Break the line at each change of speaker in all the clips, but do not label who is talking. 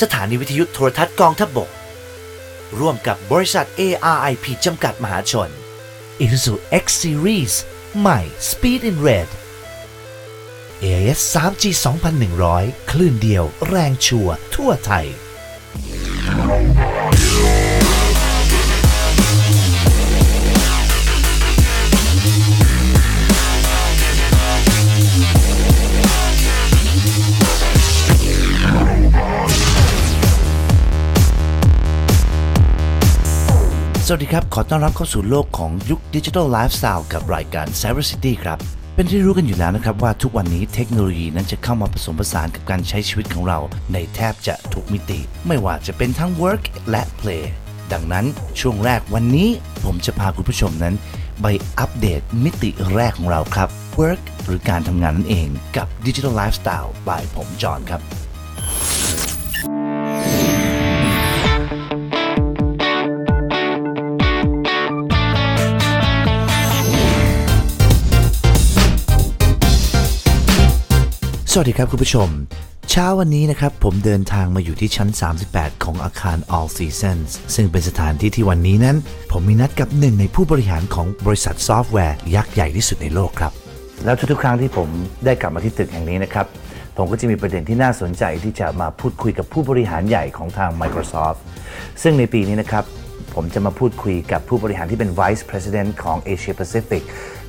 สถานีวิทยุโทรทัศน์กองทัพบก ร่วมกับบริษัท ARIP จำกัดมหาชน Isuzu X Series ใหม่ Speed in Red AIS 3G 2100 คลื่นเดียว แรงชัวร์ทั่วไทย สวัสดีครับ ขอต้อนรับเข้าสู่โลกของยุคดิจิทัลไลฟ์สไตล์กับรายการ Cyber City ครับ เป็นที่รู้กันอยู่แล้วนะครับว่าทุกวันนี้เทคโนโลยีนั้นจะเข้ามาผสมผสานกับการใช้ชีวิตของเรา ในแทบจะทุกมิติ ไม่ว่าจะเป็นทั้ง work และ play ดังนั้นช่วงแรกวันนี้ผมจะพาคุณผู้ชมนั้น ไปอัปเดตมิติแรกของเราครับ work หรือการทำงานนั่นเองกับดิจิทัลไลฟ์สไตล์บายผมจอห์นครับ วัสดีครับคุณผู้ชม เช้าวันนี้นะครับ ผมเดินทางมาอยู่ที่ชั้น 38 ของอาคาร All Seasons ซึ่งเป็นสถานที่ที่วันนี้นั้น ผมมีนัดกับหนึ่งในผู้บริหารของบริษัทซอฟต์แวร์ยักษ์ใหญ่ที่สุดในโลกครับ แล้วทุกๆ ครั้งที่ผมได้กลับมาที่ตึกแห่งนี้นะครับ ผมก็จะมีประเด็นที่น่าสนใจที่จะมาพูดคุยกับผู้บริหารใหญ่ของทาง Microsoft ซึ่งในปีนี้นะครับผมจะมาพูดคุยกับผู้บริหารที่เป็น Vice President ของ Asia Pacific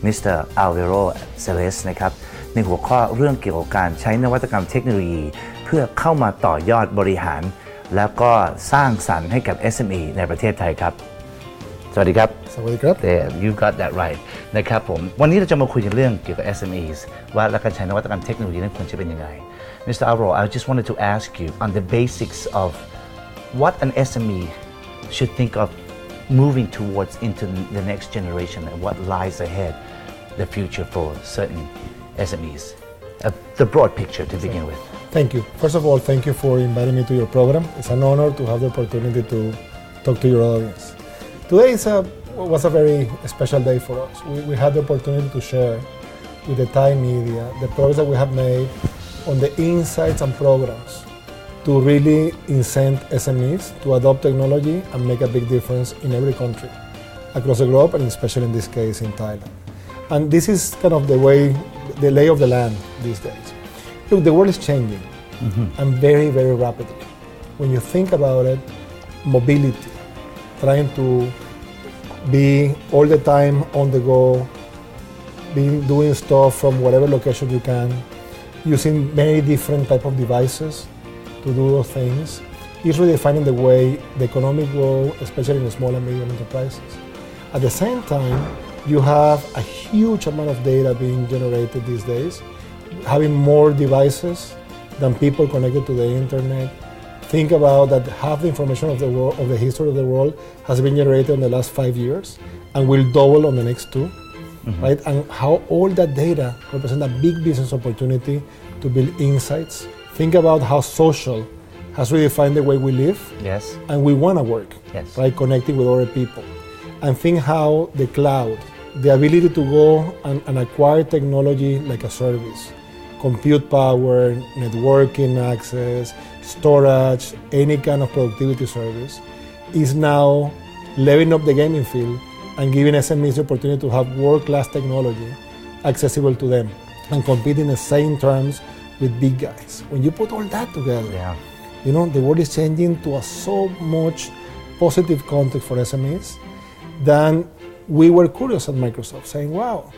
Mr. Alvaro Celes นะครับ ในหัวข้อเรื่องเกี่ยวกับการใช้นวัตกรรมเทคโนโลยี เพื่อเข้ามาต่อยอดบริหาร แล้วก็สร้างสรรค์ให้กับ SME ในประเทศไทยครับ สวัสดีครับ
สวัสดีครับ
There you got that right นะครับผม วันนี้เราจะมาคุยกันเรื่องเกี่ยวกับ SMEs ว่าและการใช้นวัตกรรมเทคโนโลยีนั้นควรจะเป็นยังไง Mr. Alvaro I just wanted to ask you on the basics of what an SME should think of moving towards into the next generation and what lies ahead the future for certain SMEs uh, the broad picture to begin with
Thank you. First of all, thank you for inviting me to your program. It's an honor to have the opportunity to talk to your audience. Today is a, was a very special day for us. We, we had the opportunity to share with the Thai media the progress that we have made on the insights and programs to really incent SMEs to adopt technology and make a big difference in every country across the globe, and especially in this case in Thailand. And this is kind of the way, the lay of the land these days. Look, the world is changing mm-hmm. and very, very rapidly. When you think about it, mobility, trying to be all the time on the go, being doing stuff from whatever location you can, using many different type of devices to do those things, is redefining the way the economic grow, especially in the small and medium enterprises. At the same time, you have a huge amount of data being generated these days, having more devices than people connected to the internet. Think about that half the information of the world, of the history of the world, has been generated in the last five years, and will double on the next 2 mm-hmm. right? And how all that data represent a big business opportunity to build insights. Think about how social has redefined the way we live
yes
and we want to work,
Yes.
right? Connecting with other people. And think how the cloud, the ability to go and, and acquire technology like a service, compute power, networking access, storage, any kind of productivity service, is now leveling up the gaming field and giving SMEs the opportunity to have world-class technology accessible to them and compete in the same terms with big guys. When you put all that together,
yeah
you know, the world is changing to a so much positive context for SMEs. Then we were curious at Microsoft, saying, "Wow,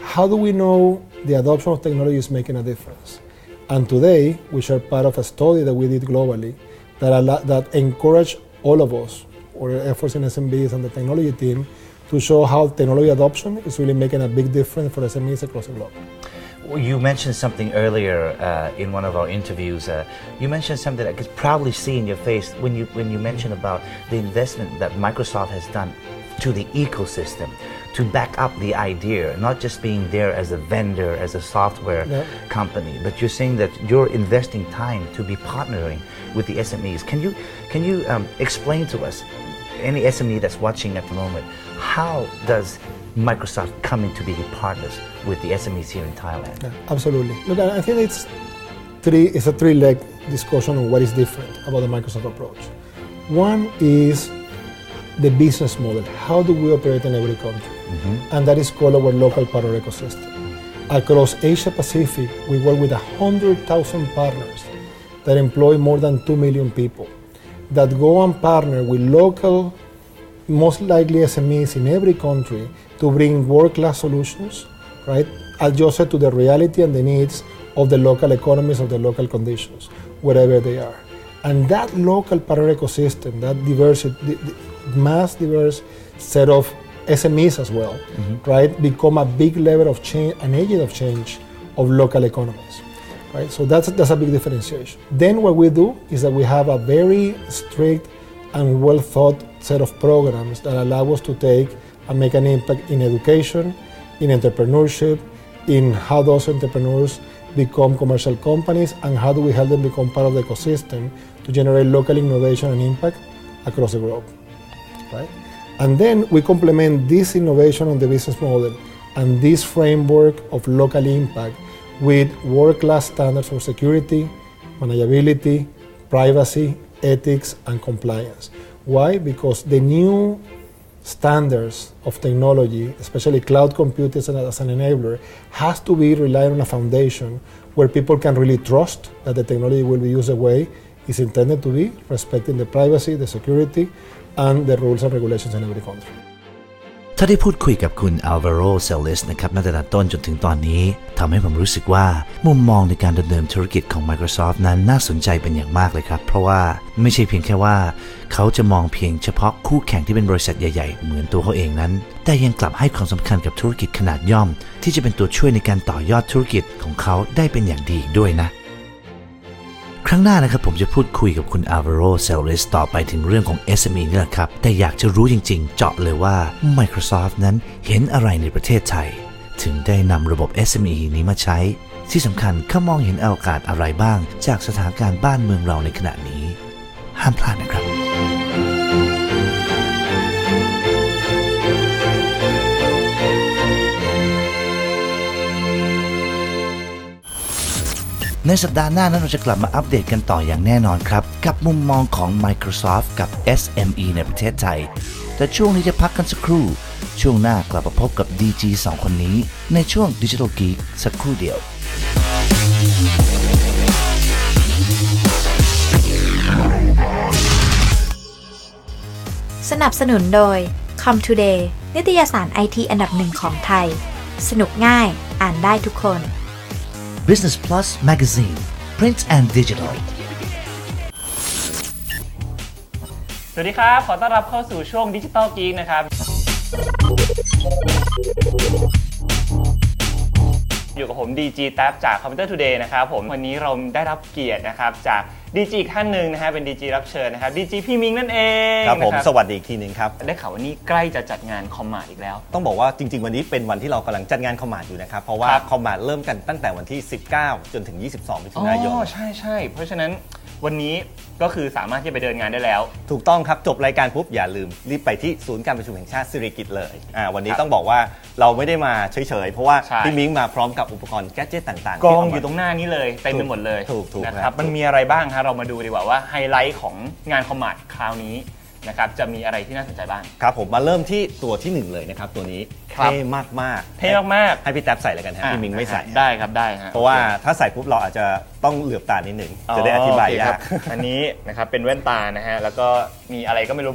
how do we know the adoption of technology is making a difference?" And today we share part of a study that we did globally that allo- that encouraged all of us, our efforts in SMBs and the technology team, to show how technology adoption is really making a big difference for SMEs across the globe.
Well, You mentioned something earlier uh, in one of our interviews. Uh, you mentioned something I could proudly see in your face when you when you mentioned about the investment that Microsoft has done to the ecosystem to back up the idea, not just being there as a vendor, as a software
Yeah.
company, but you're saying that you're investing time to be partnering with the SMEs. Can you can you um, explain to us, any SME that's watching at the moment, how does Microsoft come into being partners with the SMEs here in Thailand?
Yeah, absolutely. Look, I I think it's three it's a three-leg discussion on what is different about the Microsoft approach. One is the business model. How do we operate in every country? Mm-hmm. And that is called our local partner ecosystem. Across Asia Pacific, we work with 100,000 partners that employ more than 2 million people that go and partner with local, most likely SMEs in every country to bring world-class solutions, right, adjusted to the reality and the needs of the local economies, of the local conditions, wherever they are. And that local partner ecosystem, that diversity, mass diverse set of SMEs as well, mm-hmm. right, become a big level of change, an agent of change of local economies right? So that's that's a big differentiation. Then what we do is that we have a very strict and well thought set of programs that allow us to take and make an impact in education, in entrepreneurship, in how those entrepreneurs become commercial companies, and how do we help them become part of the ecosystem to generate local innovation and impact across the globe, right? And then we complement this innovation on the business model and this framework of local impact with world-class standards for security, manageability, privacy, ethics, and compliance. Why? Because the new standards of technology, especially cloud computing as an, enabler, has to be relied on a foundation where people can really trust that the technology will be used the way it's intended to be, respecting the privacy, the security, and the rules and regulations in every country.
ถ้าได้พูดคุยกับคุณอัลวาโรเซลเลสนะครับตั้งแต่ต้นจนถึงตอนนี้ทำให้ผมรู้สึกว่า มุมมองในการดำเนินธุรกิจของ Microsoft นั้นน่าสนใจเป็นอย่างมากเลยครับ เพราะว่าไม่ใช่เพียงแค่ว่า เขาจะมองเพียงเฉพาะคู่แข่งที่เป็นบริษัทใหญ่ๆ เหมือนตัวเขาเองนั้น แต่ยังกลับให้ความสำคัญกับธุรกิจขนาดย่อม ที่จะเป็นตัวช่วยในการต่อยอดธุรกิจของเขาได้เป็นอย่างดีอีกด้วยนะ รั้งหน้านะครับผมจะพูดคุยกับคุณอ Alvaro s e l r e s ต่อไปถึงเรื่องของ SME นี่แหละครับ แต่อยากจะรู้จริง ๆ เจาะเลยว่า Microsoft นั้นเห็นอะไรในประเทศไทย ถึงได้นำระบบ SME นี้มาใช้ ที่สำคัญเขามองเห็นโอกาสอะไรบ้าง จากสถานการณ์บ้านเมืองเราในขณะนี้ ห้ามพลาดนะครับ ในสัปดาห์หน้านั้นเราจะกลับมาอัปเดตกันต่ออย่างแน่นอนครับ กับมุมมองของ Microsoft กับ SME ในประเทศไทย แต่ช่วงนี้จะพักกันสักครู่ ช่วงหน้ากลับมาพบกับ DG 2 คนนี้ ในช่วง Digital Geek สักครู่เดียว
สนับสนุนโดย Com Today นิตยสารไอทีอันดับหนึ่งของไทย สนุกง่าย อ่านได้ทุกคน
Business Plus Magazine Print and Digital
สวัสดีครับ ขอต้อนรับเข้าสู่ช่วงดิจิ t a ล Geek นะครับ DG แท็บจาก Computer Today นะครับผมวันนี้เราได้รับเกียรตินะครับจาก DG อีกท่านหนึ่งนะฮะเป็น DG รับเชิญนะครับ DG พี่มิงนั่นเอง
ครับผม
นะ
สวัสดีอีกทีหนึ่งครับ
ได้ข่าวว่านี่ใกล้จะจัดงานคอมมาอีกแล้ว
ต้องบอกว่าจริง ๆ วันนี้เป็นวันที่เรากำลังจัดงานคอมมาดอยู่นะครับ เพราะว่า
ครับ
คอมมาดเริ่มกันตั้งแต่วันที่ 19 จนถึง 22มิถุ
อ๋
นายน
อใช่ใช่เพราะฉะนั้นวันนี้ ก็คือสามารถที่จะไปเดินงานได้แล้ว
ถูกต้องครับ จบรายการปุ๊บ อย่าลืมรีบไปที่ศูนย์การประชุมแห่งชาติสิริกิติ์เลยอ่าวันนี้
ครับ
ต้องบอกว่าเราไม่ได้มาเฉยๆ เพราะว่า
ใช่
พี่มิ้งมาพร้อมกับอุปกรณ์แกดเจิตต่างๆ
กอง
ที่เา
อ
มา
ยู่ตรงหน้านี้เลยเต็มไปหมดเลย
ถูกถูก
นะ
ค
ค
รั
รับ บมันมีอะไรบ้างฮะเรามาดูดีกว่าว่าไฮไลท์ของงานคอมมาดคราวนี้นะครับจะมีอะไรที่น่าสนใจบ้าง
ครับผมมาเริ่มที่ตัวที่หนึ่งเลยนะครับตัวนี้
ครับ
เท่มากๆ
เท่มาก
ให้พี่แท็บใส่เลยกันฮะ
ๆ
พี่มิ้งไม่ใส่
ได้ครับได้ฮะ
เพราะว่าถ้าใส่ปุ๊บเราอาจจะ ต้องเหลือบตานิดหนึ่งจะได้อธิบาย
โเค
ยา
ค
ก
รับอันนี้นะครับเป็นแว่นตานะฮะแล้วก็มีอะไรก็ไม่รู้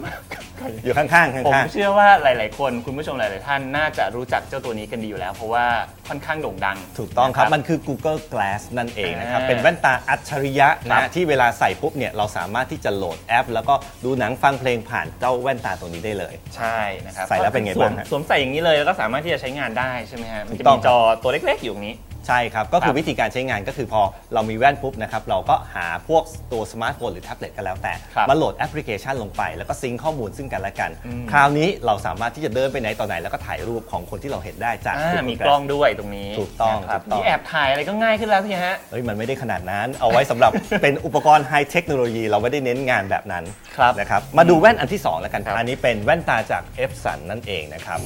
อยู่ข้างๆข้างๆ
ผมเชื่อว่าหลาย ๆ คนคุณผู้ชมหลาย ๆ ท่านน่าจะรู้จักเจ้าตัวนี้กันดีอยู่แล้ว เพราะว่าค่อนข้างโด่งดัง
ถูกต้องครับ
นะ
มันคือ Google Glass นั่นเองนะครับ
อ่า
เป็นแว่นตาอัจฉริยะ
ครั
นะ
บ
ที่เวลาใส่ปุ๊บเนี่ยเราสามารถที่จะโหลดแอป แล้วก็ดูหนังฟังเพลงผ่านเจ้าแว่นตาตัวนี้ได้เลย
ใช่นะครับ
ใส่แล้วเป็นไง
สวม
บ้างฮะ
สวมใส่อย่างนี้เลยแล้วก็สามารถที่จะใช้งานได้ใช่ไหมฮะมัน
ถู
จะ
กต้อ
มี
ง
จอตัวเล็ก ๆ อยู่ตรงนี้
ใช่ครับ ก็คื
ครั
อบวิธีการใช้งานก็คือพอเรามีแว่นปุ๊บนะครับ เราก็หาพวกตัวสมาร์ทโฟนหรือแท็บเล็ตก็แล้วแต่
ครับ
มาโหลดแอปพลิเคชันลงไป แล้วก็ซิงค์ข้อมูลซึ่งกันและกัน
อืม
คราวนี้เราสามารถที่จะเดินไปไหนต่อไหน แล้วก็ถ่ายรูปของคนที่เราเห็นได้จาก
อ่า
Google
มี
Glass
กล้องด้วยตรงนี้
ถูกต้อง
นะครับ
ถูกต้อง
นี่แอบถ่ายอะไรก็ง่ายขึ้นแล้วสิฮะ
เอ้ยมันไม่ได้ขนาดนั้นเอาไว้สำหรับเป็นอุปกรณ์ไฮเทคโนโลยีเราไม่ได้เน้นงานแบบนั้น
ครับ
นะครับมาดูแว่นอันที่2แล้วกัน
ครับ
อันนี้เป็นแว่นตาจาก F สันนั่นเองนะครับ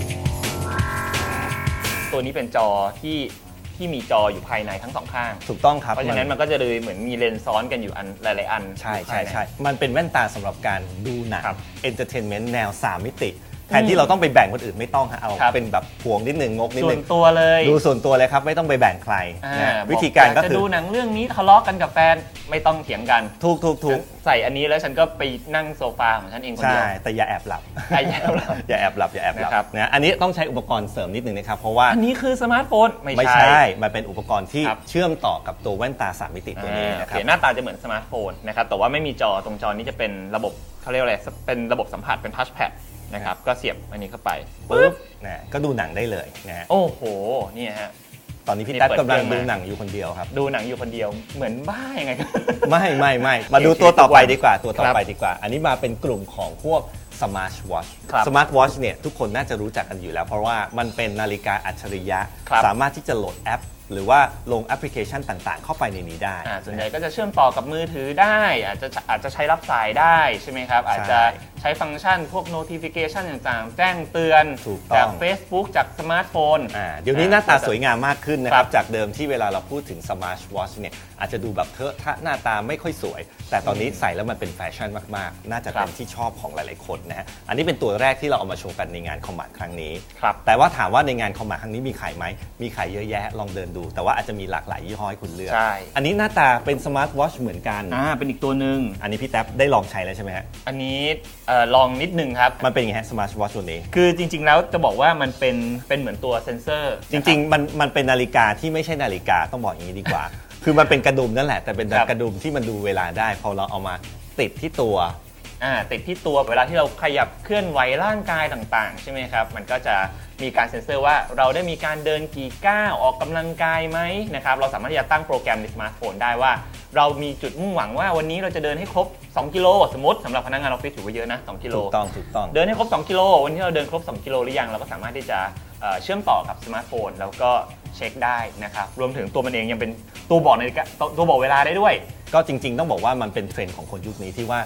ตัวนี้เป็นจอที่ ที่มีจออยู่ภายในทั้งสองข้าง
ถูกต้องครับ
เพราะฉะนั้นมันก็จะเลยเหมือนมีเลนส์ซ้อนกันอยู่อันหลาย ๆ อัน
ใช่
อยู่ภา
ใช่
ยน
ใช่มันเป็นแว่นตาสำหรับการดูหนัง
ครับ
เอนเตอร์เทนเมนต์แนว 3 มิติ แทนที่เราต้องไปแบ่งคนอื่นไม่ต้องฮะเอา
ครับ
เป็นแบบพวงนิดนึงงกนิด
ส่ว
นึ
น
ง
ตัวเลย
ดูส่วนตัวเลยครับไม่ต้องไปแบ่งใคร
อ่า
นะ
บอ
วิธีการก็
ยจะ
คือ
ดูหนังเรื่องนี้ทะเลาะกันกับแฟนไม่ต้องเถียงกัน
ถูกถูกถูก
ฉันใส่อันนี้แล้วฉันก็ไปนั่งโซฟาของฉันเองคน
ใช่
เดียว
แต่อย่าแอบหลับ
อย่าแอบหลับ
อย่าแอบหลับอย่าแอบหลับ
นะครับ
นะอันนี้ต้องใช้อุปกรณ์เสริมนิดนึงนะครับ เพราะว่า
อันนี้คือสมาร์ทโฟนไม่
ไม่
ใช่
ใช่ มันเป็นอุปกรณ์ที่
ครับ
เชื่อมต่อกับตัวแว่นตา3มิติตัวนี้
อ่า
นะค
โอ
รับ
เคหน้าตาจะเหมือนสมาร์ทโฟนนะครับ แต่ว่าไม่มีจอตรงจอนี้จะเป็นระบบเขาเรียกว่าอะไร เป็นระบบสัมผัสเป็นทัชแพด นะครับก็เสียบอันนี้เข้าไป
ปุ๊บนะก็ดูหนังได้เลยนะฮะ
โอ้โหนี่ฮะ
ตอนนี้พี่
นี่
แท็บ
เปิด
กำลัง
เครื่
ดู
องมา
หนังอยู่คนเดียวครับ
ดูหนังอยู่คนเดียวเหมือนบ้ายังไงกัน
ไม่ไม่ไม่มาดูตัวต่อไปดีกว่าตัวต่อ
ครับ
ไปดีกว่า อันนี้มาเป็นกลุ่มของพวก Smart Watch
ครับ
Smart Watch เนี่ยทุกคนน่าจะรู้จักกันอยู่แล้ว เพราะว่ามันเป็นนาฬิกาอัจฉริยะ
ครับ
สามารถที่จะโหลดแอป หรือว่าลงแอปพลิเคชันต่างๆ เข้าไปในนี้ได้
อ่าส่วนใหญ่ก็จะเชื่อมต่อกับมือถือได้ อาจจะอาจจะใช้รับสายได้ใช่ไหมครับ อาจจะใช้ฟังก์ชันพวก notification ต่างๆ แจ้งเตือน
ถูกต้อง
จาก Facebook จากสมาร์ทโฟน
อ่าเดี๋ยวนี้หน้าตาสวยงามมากขึ้นนะครั
ครับบ
จากเดิมที่เวลาเราพูดถึง Smart Watch เนี่ยอาจจะดูแบบเทอะทะหน้าตาไม่ค่อยสวย แต่ตอนนี้ใส่แล้วมันเป็นแฟชั่นมากๆ น่าจะเป็นที่ชอบของหลายๆคนนะฮะอันนี้เป็นตัวแรกที่เราเอามาโชว์กันในงานคอมมาครั้งนี้
ครับ
แต่ว่าถามว่าในงานคอมมาครั้งนี้มีขายไหม มีขายเยอะแยะลองเดินดู แต่ว่าอาจจะมีหลากหลายยี่ห้อให้คุณเลือก
ใช่
อันนี้หน้าตาเป็นสมาร์ทวอชเหมือนกัน
อ่าเป็นอีกตัวหนึ่ง
อันนี้พี่แท็บได้ลองใช้แล้วใช่ไหมฮะ
อันนี้เอ่อลองนิดนึงครับ
มันเป็นยังไงฮะสมาร์ทวอชตัวนี้
คือจริง ๆ แล้วจะบอกว่ามันเป็นเป็นเหมือนตัวเซ็นเซอร์
จริงๆ มันมันเป็นนาฬิกาที่ไม่ใช่นาฬิกาต้องบอกอย่างนี้ดีกว่า คือมันเป็นกระดุมนั่นแหละแต่เป็น
ครับ
กระดุมที่มันดูเวลาได้ พอเราเอามาติดที่ตัว
อ่าติดที่ตัวเวลาที่เราขยับเคลื่อนไหวร่างกายต่างๆ ใช่ไหมครับ มันก็จะมีการเซ็นเซอร์ว่าเราได้มีการเดินกี่ก้าวออกกำลังกายไหมนะครับเราสามารถที่จะตั้งโปรแกรมในสมาร์ทโฟนได้ว่า เรามีจุดมุ่งหวังว่าวันนี้เราจะเดินให้ครบ 2 กิโลสมมติสำหรับพนักงานออฟฟิศถือว่าเยอะนะ2กิโล
ถูกต้องถูกต้อง
เดินให้ครบ 2 กิโลวันนี้เราเดินครบ 2 กิโลหรือยังเราก็สามารถที่จะเอ่อเชื่อมต่อกับสมาร์ทโฟนแล้วก็เช็คได้นะครับรวมถึงตัวมันเองยังเป็นตัวบอกนาฬิกาตัวตัวบอกเวลาได้ด้วย
ก็จริง ๆ ต้องบอกว่ามันเป็นเทรนด์ของคนยุคนี้ที่ว่า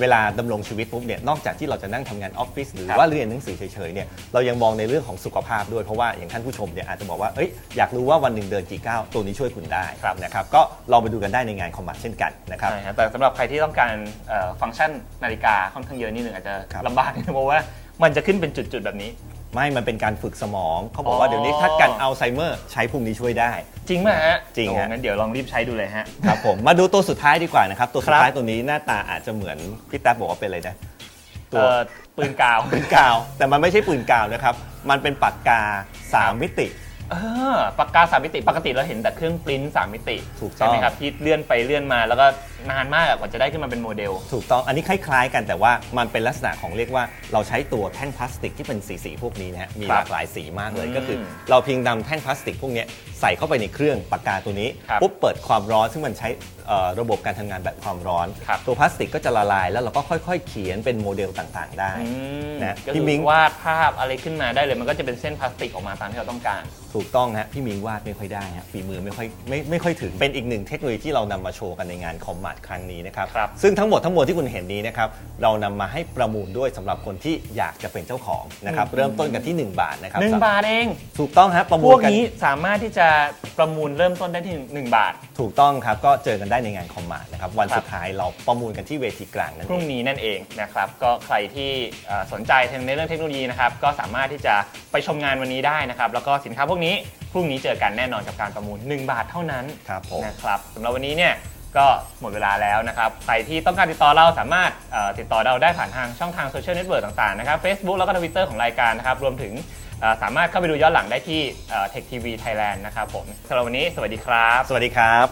เวลาดำรงชีวิตปุ๊บเนี่ยนอกจากที่เราจะนั่งทำงานออฟฟิศหรือ
ครับ
ว่าเรียนหนังสือเฉยๆเนี่ยเรายังมองในเรื่องของสุขภาพด้วยเพราะว่าอย่างท่านผู้ชมเนี่ยอาจจะบอกว่าเอ้ยอยากรู้ว่าวันหนึ่งเดินกี่ก้าวตัวนี้ช่วยคุณได้
ครับ
นะครับก็ลองไปดูกันได้ในงานคอมมาเช่นกันนะครับ
ใช่ครับแต่สำหรับใครที่ต้องการเอ่อฟังก์ชันนาฬิกาค่อนข้างเยอะนิดนึงอาจจะ
ครับ
ลำบากนิดนึงเพราะว่ามันจะขึ้นเป็นจุดๆแบบนี้
ไม่มันเป็นการฝึกสมองเขาบอก
อ๋
ว่า
อ
เดี๋ยวนี้ถ้ากันอัลไซเมอร์ใช้พวกนี้ช่วยได้
จริงไหมฮะ
จริงฮะ
โอ้งั้นเดี๋ยวลองรีบใช้ดูเลยฮะ
ครับผมมาดูตัวสุดท้ายดีกว่านะครับ ตัวสุ
ค
ด
รับ
ท้ายตัวนี้หน้าตาอาจจะเหมือนพี่แท็บบอกว่าเป็นอะไรนะตัว
เอ่อปืนกาว
ปืนกาว แต่มันไม่ใช่ปืนกาวนะครับ มันเป็นปากกา 3 มิติ
เออปากกาสามมิติปกติเราเห็นแต่เครื่องปริ้นสามมิติ
ถูกต้อง
ใช่ไหมครับที่เลื่อนไปเลื่อนมาแล้วก็นานมากอะกว่าจะได้ขึ้นมาเป็นโมเดล
ถูกต้อง อันนี้คล้าย ๆ กันแต่ว่ามันเป็นลักษณะของเรียกว่าเราใช้ตัวแท่งพลาสติกที่เป็นสีสีๆพวกนี้นะฮะ มี
ครับ
หลากหลายสีมากเลย
อืม
ก็คือ เราเพียงนำแท่งพลาสติกพวกเนี้ยใส่เข้าไปในเครื่องปากกาตัวนี้
ครับ
ปุ๊บเปิดความร้อนซึ่งมันใช้เอ่อระบบการทำงานแบบความร้อน
ครับ
ตัวพลาสติกก็จะละลายแล้วเราก็ค่อย ๆ เขียนเป็นโมเดลต่างๆ ได้
อืม
นะ
ก็
พี่
คือ
มิ้ง
วาดภาพอะไรขึ้นมาได้เลย มันก็จะเป็นเส้นพลาสติกออกมาตามที่เราต้องการ
ถูกต้องฮะพี่มิงวาดไม่ค่อยได้ฮะฝีมือไม่ค่อยไม่ไม่ค่อยถึงเป็นอีกหนึ่งเทคโนโลยีที่เรานำมาโชว์กันในงานคอมมาดครั้งนี้นะครับ
ครับ
ซึ่งทั้งหมดทั้งมวลที่คุณเห็นนี้นะครับ เรานำมาให้ประมูลด้วยสำหรับคนที่อยากจะเป็นเจ้าของนะครับ เริ่มต้นกันที่ 1 บาทนะครับ
หนึ่งบาทเอง
ถูกต้องฮะประ
พ
มู
ว
ล
ก
กัน
นี้สามารถที่จะประมูลเริ่มต้นได้ที่หนึ่งบาท
ถูกต้องครับ ก็เจอกันได้ในงานคอมมาดนะครับ วัน
ครับ
สุดท้ายเราประมูลกันที่เวทีกลางนั่น
พรุ่ง
เอง
นี้นั่นเองนะครับ ก็ใครที่เอ่อสนใจในเรื่องเทคโนโลยีนะครับ ก็สามารถที่จะไปชมงานวันนี้ได้นะครับ แล้วก็สินค้าพวกนี้พรุ่งนี้เจอกันแน่นอนกับการประมูล 1 บาทเท่านั้น
ครับผม
นะครับสำหรับวันนี้เนี่ย ก็หมดเวลาแล้วนะครับ ใครที่ต้องการติดต่อเราสามารถเอ่อติดต่อเราได้ผ่านทางช่องทางโซเชียลเน็ตเวิร์กต่างๆนะครับ Facebook แล้วก็ทวิตเตอร์ของรายการนะครับ รวมถึงเอ่อสามารถเข้าไปดูย้อนหลังได้ที่เทคทีวีไทยแลนด์นะครับผมสำหรับวันนี้สวัสดีครับ
สวัสดีครับ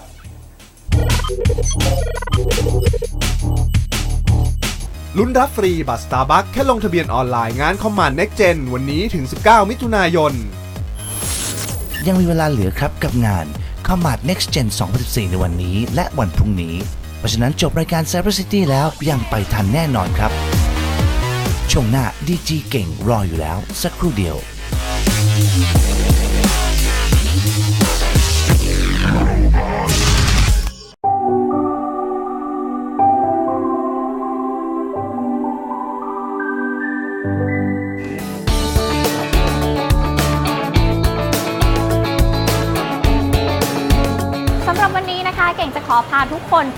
ลุ้นรับฟรีบัตรสตาร์บัคแค่ลงทะเบียนออนไลน์งานคอมมานด์ Next Gen วันนี้ถึง 19 มิถุนายน
ยังมีเวลาเหลือครับกับงาน Comat Next Gen 2014 ในวันนี้และวันพรุ่งนี้ เพราะฉะนั้นจบรายการ Cyber City แล้วยังไปทันแน่นอนครับ ช่วงหน้าดีจีเก่งรออยู่แล้วสักครู่เดียว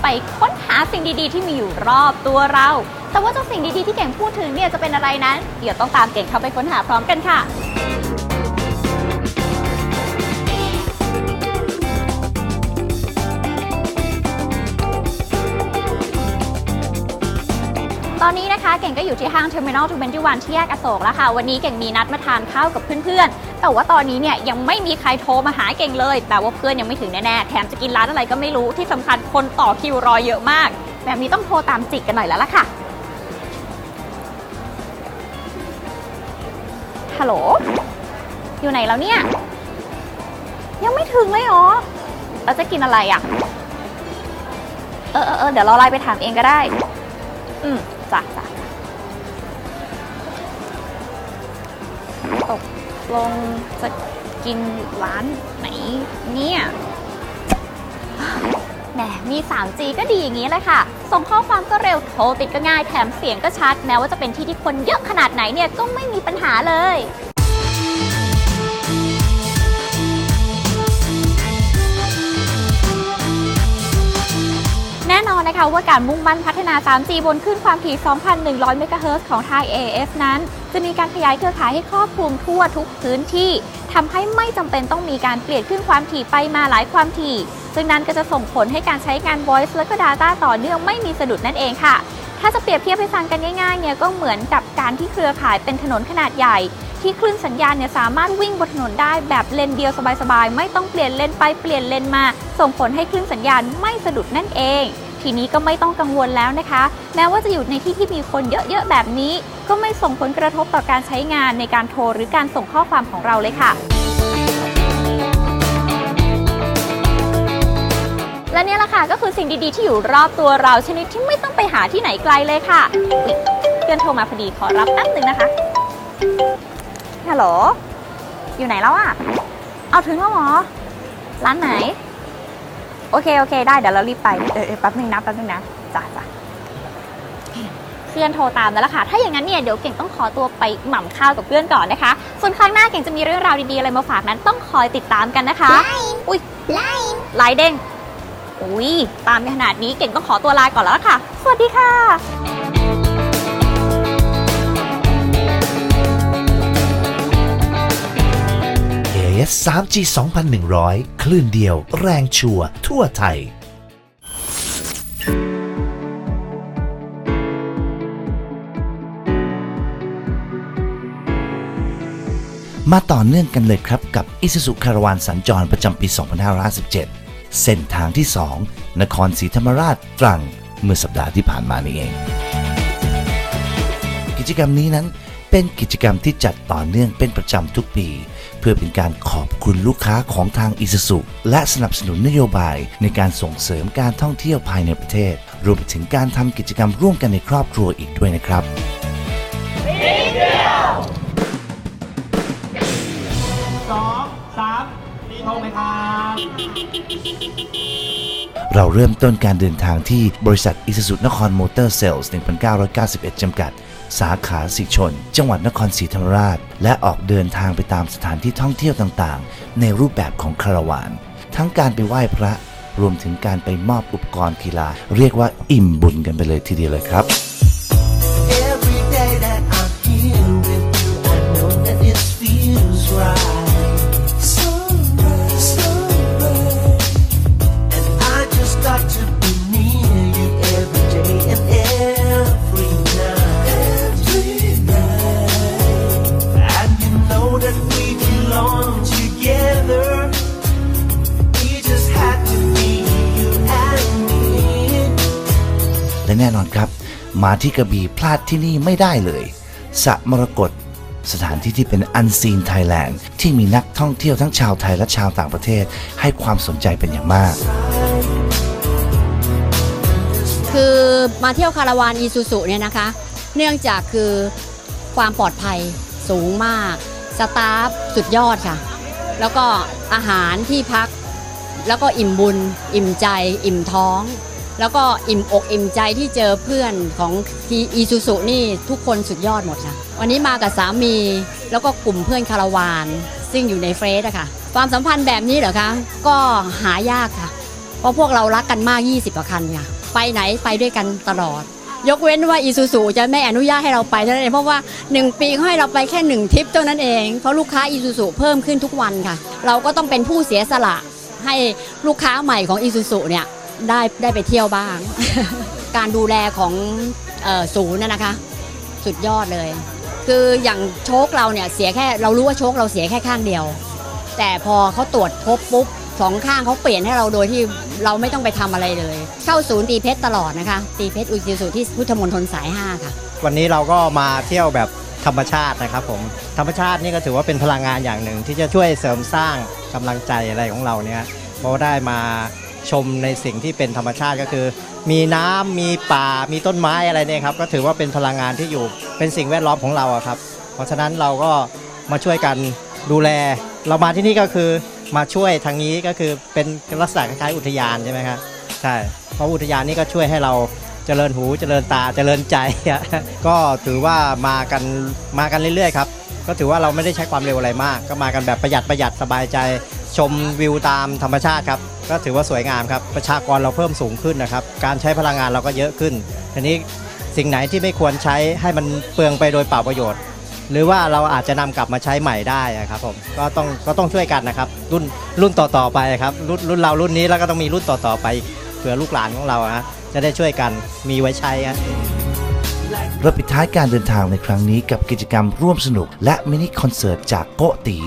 ไปค้นหาสิ่งดีๆ ที่มีอยู่รอบตัวเรา แต่ว่าเจ้าสิ่งดีๆที่เก่งพูดถึงเนี่ยจะเป็นอะไรนั้น เดี๋ยวต้องตามเก่งเข้าไปค้นหาพร้อมกันค่ะตอนนี้นะคะเก่งก็อยู่ที่ห้าง Terminal 21 ที่แยกอโศกแล้วค่ะ วันนี้เก่งมีนัดมาทานข้าวกับเพื่อนๆ แต่ว่าตอนนี้เนี่ยยังไม่มีใครโทรมาหาเก่งเลยแต่ว่าเพื่อนยังไม่ถึงแน่ๆแถมจะกินร้านอะไรก็ไม่รู้ที่สำคัญคนต่อคิวรอเยอะมาก แบบนี้ต้องโทรตามจิกกันหน่อยแล้วล่ะค่ะฮัลโหลอยู่ไหนแล้วเนี่ย ยังไม่ถึงเลยเหรอเราจะกินอะไรอะเออเออเออเดี๋ยวเราไลน์ไปถามเองก็ได้ อืมจ้ะจ้ะ ลงจะกินร้านไหนเนี่ยแหมมี 3G ก็ดีอย่างนี้เลยค่ะ ส่งข้อความก็เร็ว โทรติดก็ง่าย แถมเสียงก็ชัด แม้ว่าจะเป็นที่ที่คนเยอะขนาดไหนเนี่ย ก็ไม่มีปัญหาเลย นะคะว่าการมุ่งมั่นพัฒนา 3G บนคลื่นความถี่ 2,100 เมกะเฮิรตซ์ของไทาง AAS นั้น จะมีการขยายเครือข่ายให้ครอบคลุมทั่วทุกพื้นที่ทำให้ไม่จำเป็นต้องมีการเปลี่ยนคลื่นความถี่ไปมาหลายความถี่ ซึ่งนั้นก็จะส่งผลให้การใช้งาน Voice และก็ Data ต่อเนื่องไม่มีสะดุดนั่นเองค่ะ ถ้าจะเปรียบเทียบให้ฟังกันง่ายๆเนี่ยก็เหมือนกับการที่เครือข่ายเป็นถนนขนาดใหญ่ ที่คลื่นสัญญาณเนี่ยสามารถวิ่งบนถนนได้แบบเลนเดียวสบายๆไม่ต้องเปลี่ยนเลนไปเปลี่ยนเลนมา ส่งผลให้คลื่นสัญญาณไม่สะดุดนั่นเอง ทีนี้ก็ไม่ต้องกังวลแล้วนะคะ แม้ว่าจะอยู่ในที่ที่มีคนเยอะๆแบบนี้ ก็ไม่ส่งผลกระทบต่อการใช้งานในการโทรหรือการส่งข้อความของเราเลยค่ะและนี่แหละค่ะก็คือสิ่งดีๆ ที่อยู่รอบตัวเราชนิดที่ไม่ต้องไปหาที่ไหนไกลเลยค่ะเพื่อนโทรมาพอดีขอรับแป๊บนึงนะคะฮัลโหลอยู่ไหนแล้วอะเอาถึงแล้วหรอร้านไหน โอเคโอเค ได้เดี๋ยวเรารีบไปเออเออแป๊บนึงนะแป๊บนึงนะจ้ะจ้ะเพื่อนโทรตามแล้วล่ะค่ะ ถ้าอย่างนั้นเนี่ยเดี๋ยวเก่งต้องขอตัวไปหม่ำข้าวกับเพื่อนก่อนนะคะ ส่วนครั้งหน้าเก่งจะมีเรื่องราวดีๆอะไรมาฝากนั้นต้องคอยติดตามกันนะคะ อุ้ยไลน์ไลน์เด้งอุ้ยตามกันขนาดนี้เก่งต้องขอตัวลาก่อนแล้วล่ะค่ะ สวัสดีค่ะ
AS 3G 2100 คลื่นเดียว แรงชัวทั่วไทย มาต่อเนื่องกันเลยครับกับ Isuzu คาราวานสัญจรประจำปี 2557 เส้นทางที่ 2 นครศรีธรรมราชตรังเมื่อสัปดาห์ที่ผ่านมานี่เอง กิจกรรมนี้นั้นเป็นกิจกรรมที่จัดต่อเนื่องเป็นประจำทุกปี พื่อเป็นการขอบคุณลูกค้าของทางอิ u ซุและสนับสนุนนโยบายในการส่งเสริมการท่องเที่ยวภายในประเทศ รวมไปถึงการทำกิจกรรมร่วมกันในครอบครัวอีกด้วยนะครับ
สองสามมีโทรไหมครับ
เราเริ่มต้นการเดินทางที่บริษัทอิส u ุนครมอเตอร์เซลส์ 1991 จำกัด สาขาสิชน จังหวัดนครศรีธรรมราช และออกเดินทางไปตามสถานที่ท่องเที่ยวต่างๆ ในรูปแบบของคาราวาน ทั้งการไปไหว้พระรวมถึงการไปมอบอุปกรณ์กีฬา เรียกว่าอิ่มบุญกันไปเลยทีเดียวเลยครับ น่นอนครับ มาที่กระบี่พลาดที่นี่ไม่ได้เลยสระมรกตสถานที่ที่เป็นอันซีนไทยแลนด์ที่มีนักท่องเที่ยวทั้งชาวไทยและชาวต่างประเทศ ให้ความสนใจเป็นอย่างมาก
คือมาเที่ยวคาราวานอีซูซุเนี่ยนะคะ เนื่องจากคือความปลอดภัยสูงมาก สตาฟสุดยอดค่ะ แล้วก็อาหารที่พัก แล้วก็อิ่มบุญ อิ่มใจ อิ่มท้อง แล้วก็อิ่มอกอิ่มใจที่เจอเพื่อนของทีอีซูซุนี่ทุกคนสุดยอดหมดค่ะ วันนี้มากับสามี แล้วก็กลุ่มเพื่อนคาราวาน ซึ่งอยู่ในเฟซอะค่ะ ความสัมพันธ์แบบนี้เหรอคะ ก็หายากค่ะ เพราะพวกเรารักกันมาก 20กว่าคันค่ะ ไปไหนไปด้วยกันตลอด ยกเว้นว่าอีซูซูจะไม่อนุญาตให้เราไปเท่านั้นเองเพราะว่า 1 ปีเขาให้เราไปแค่ 1ทริปเท่านั้นเอง เพราะลูกค้าอีซูซูเพิ่มขึ้นทุกวันค่ะ เราก็ต้องเป็นผู้เสียสละให้ลูกค้าใหม่ของอีซูซูเนี่ย ได้ได้ไปเที่ยวบ้าง การดูแลของศูนย์นะนะคะ สุดยอดเลย คืออย่างโชคเราเนี่ยเสียแค่เรารู้ว่าโชคเราเสียแค่ข้างเดียว แต่พอเขาตรวจพบปุ๊บสองข้างเขาเปลี่ยนให้เราโดยที่เราไม่ต้องไปทำอะไรเลย เข้าศูนย์ตีเพชรตลอดนะคะ ตีเพชรอุจิสุที่พุทธมณฑลสาย 5 ค่ะ
วันนี้เราก็มาเที่ยวแบบธรรมชาตินะครับผมธรรมชาตินี่ก็ถือว่าเป็นพลังงานอย่างหนึ่งที่จะช่วยเสริมสร้างกำลังใจอะไรของเราเนี่ยเพราะได้มา ชมในสิ่งที่เป็นธรรมชาติก็คือ มีน้ำมีป่ามีต้นไม้อะไรเนี่ยครับก็ถือว่าเป็นพลังงานที่อยู่เป็นสิ่งแวดล้อมของเราครับ เพราะฉะนั้นเราก็มาช่วยกันดูแล เรามาที่นี่ก็คือมาช่วยทางนี้ก็คือเป็นลักษณะคล้ายๆอุทยานใช่ไหมครับใช่เพราะอุทยานนี่ก็ช่วยให้เราเจริญหูเจริญตาเจริญใจ ก็ถือว่ามากันมากันเรื่อยๆครับก็ถือว่าเราไม่ได้ใช้ความเร็วอะไรมาก ก็มากันแบบประหยัดประหยัดสบายใจ ชมวิวตามธรรมชาติครับ ก็ถือว่าสวยงามครับประชากรเราเพิ่มสูงขึ้นนะครับ การใช้พลังงานเราก็เยอะขึ้นทีนี้สิ่งไหนที่ไม่ควรใช้ให้มันเปลืองไปโดยเปล่าประโยชน์ หรือว่าเราอาจจะนำกลับมาใช้ใหม่ได้นะครับผมก็ต้องก็ต้องช่วยกันนะครับ รุ่นรุ่นต่อๆไปครับรุ่นรุ่นเรารุ่นนี้แล้วก็ต้องมีรุ่นต่อๆไปเผื่อลูกหลานของเราฮะจะได้ช่วยกันมีไว้ใช้ฮะ
เราปิดท้ายการเดินทางในครั้งนี้กับกิจกรรมร่วมสนุกและมินิคอนเสิร์ตจากโกตี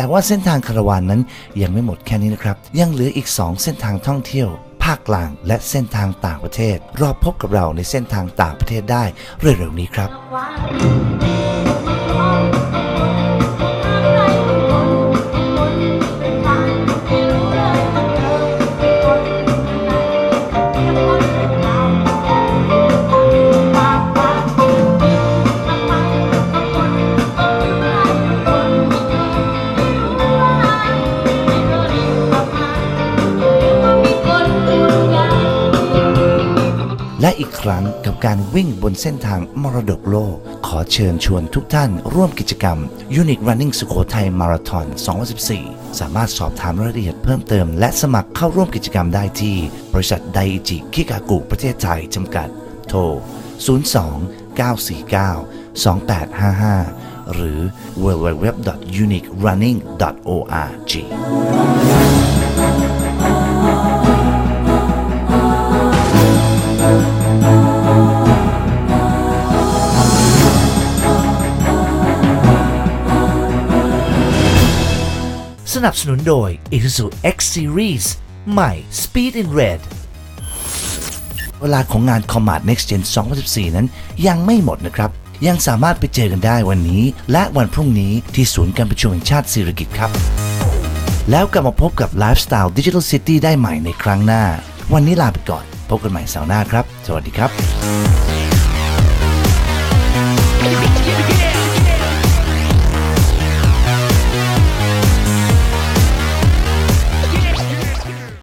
แต่ว่าเส้นทางคาราวานนั้นยังไม่หมดแค่นี้นะครับ ยังเหลืออีก 2 เส้นทางท่องเที่ยว ภาคกลางและเส้นทางต่างประเทศ รอพบกับเราในเส้นทางต่างประเทศได้เร็วๆนี้ครับ รั้งกับการวิ่งบนเส้นทางมรดกโลก ขอเชิญชวนทุกท่านร่วมกิจกรรม Unique Running สุโขทัยมาราธอน 2014 สามารถสอบถามรายละเอียดเพิ่มเติม และสมัครเข้าร่วมกิจกรรมได้ที่ บริษัทไดจิคิกากุประเทศไทยจำกัด โทร 02 949 2855 หรือ www.uniquerunning.org นับสนุนโดย Isuzu X Series ใหม่ Speed in Red เวลาของงาน Comat Next Gen 2014 นั้นยังไม่หมดนะครับ ยังสามารถไปเจอกันได้วันนี้ และวันพรุ่งนี้ที่ศูนย์การประชุมแห่งชาติสิริกิตครับ แล้วกลับมาพบกับ Lifestyle Digital City ได้ใหม่ในครั้งหน้า วันนี้ลาไปก่อน พบกันใหม่เสาร์หน้าครับ สวัสดีครับ